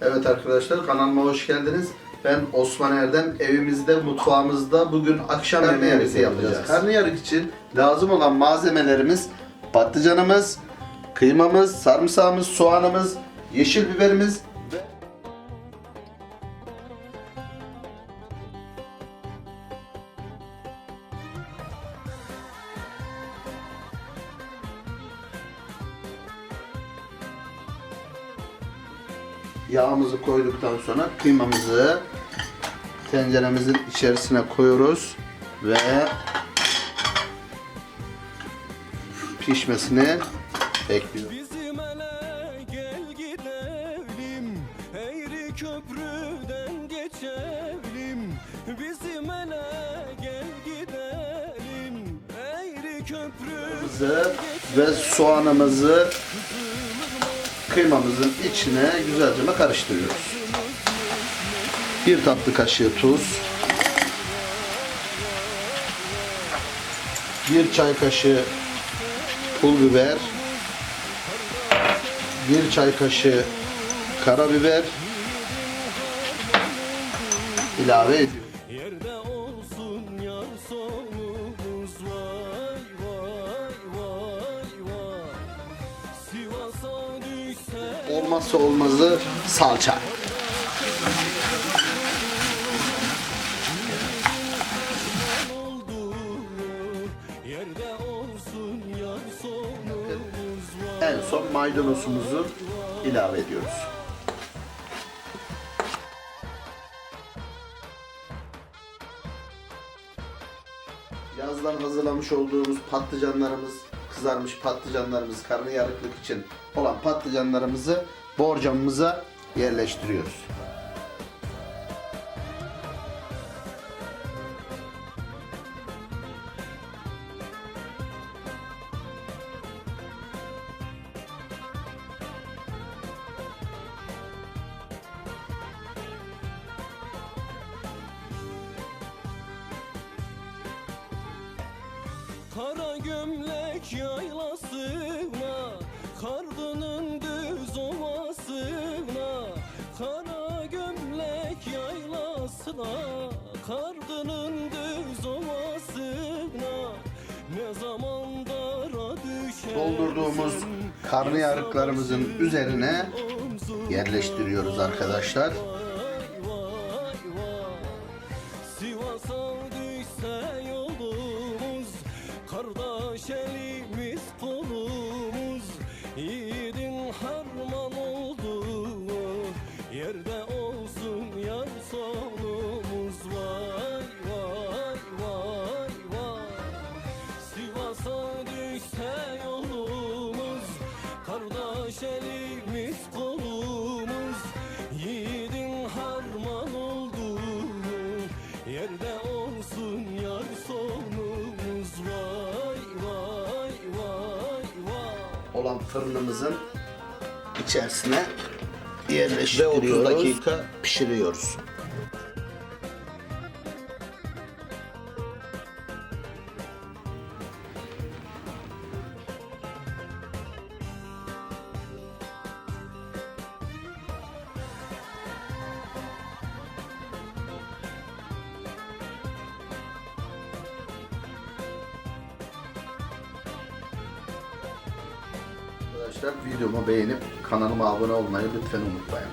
Evet arkadaşlar kanalıma hoş geldiniz. Ben Osman Erdem. Evimizde, mutfağımızda bugün akşam yemeğimizi yapacağız. Karnıyarık için lazım olan malzemelerimiz patlıcanımız, kıymamız, sarımsağımız, soğanımız, yeşil biberimiz Yağımızı koyduktan sonra kıymamızı tenceremizin içerisine koyuyoruz ve pişmesini bekliyoruz. Bizim ele gel gidelim Eğri köprüden geçelim Bizim ele gel gidelim Eğri köprü ve soğanımızı kıymamızın içine güzelce karıştırıyoruz. Bir tatlı kaşığı tuz. Bir çay kaşığı pul biber. Bir çay kaşığı karabiber ilave ediyoruz. Olmazsa olmazı salça. En son maydanozumuzu ilave ediyoruz. Yazdan hazırlamış olduğumuz patlıcanlarımız, kızarmış patlıcanlarımız, karnıyarıklık için olan patlıcanlarımızı borcamımıza yerleştiriyoruz. Kara gömlek yaylasına Kardının düz ovasına Kara gömlek yaylasına Kardının düz ovasına Ne zaman dara düşersin Doldurduğumuz karnıyarıklarımızın üzerine yerleştiriyoruz arkadaşlar. Kardeş elimiz kolumuz. Yiğidin harman oldu. Yerde olsun yar sonumuz. Vay vay vay vay. Sivas'a olan fırınımızın içerisine yerleştiriyoruz. Ve 30 dakika pişiriyoruz. Arkadaşlar videomu beğenip kanalıma abone olmayı lütfen unutmayın.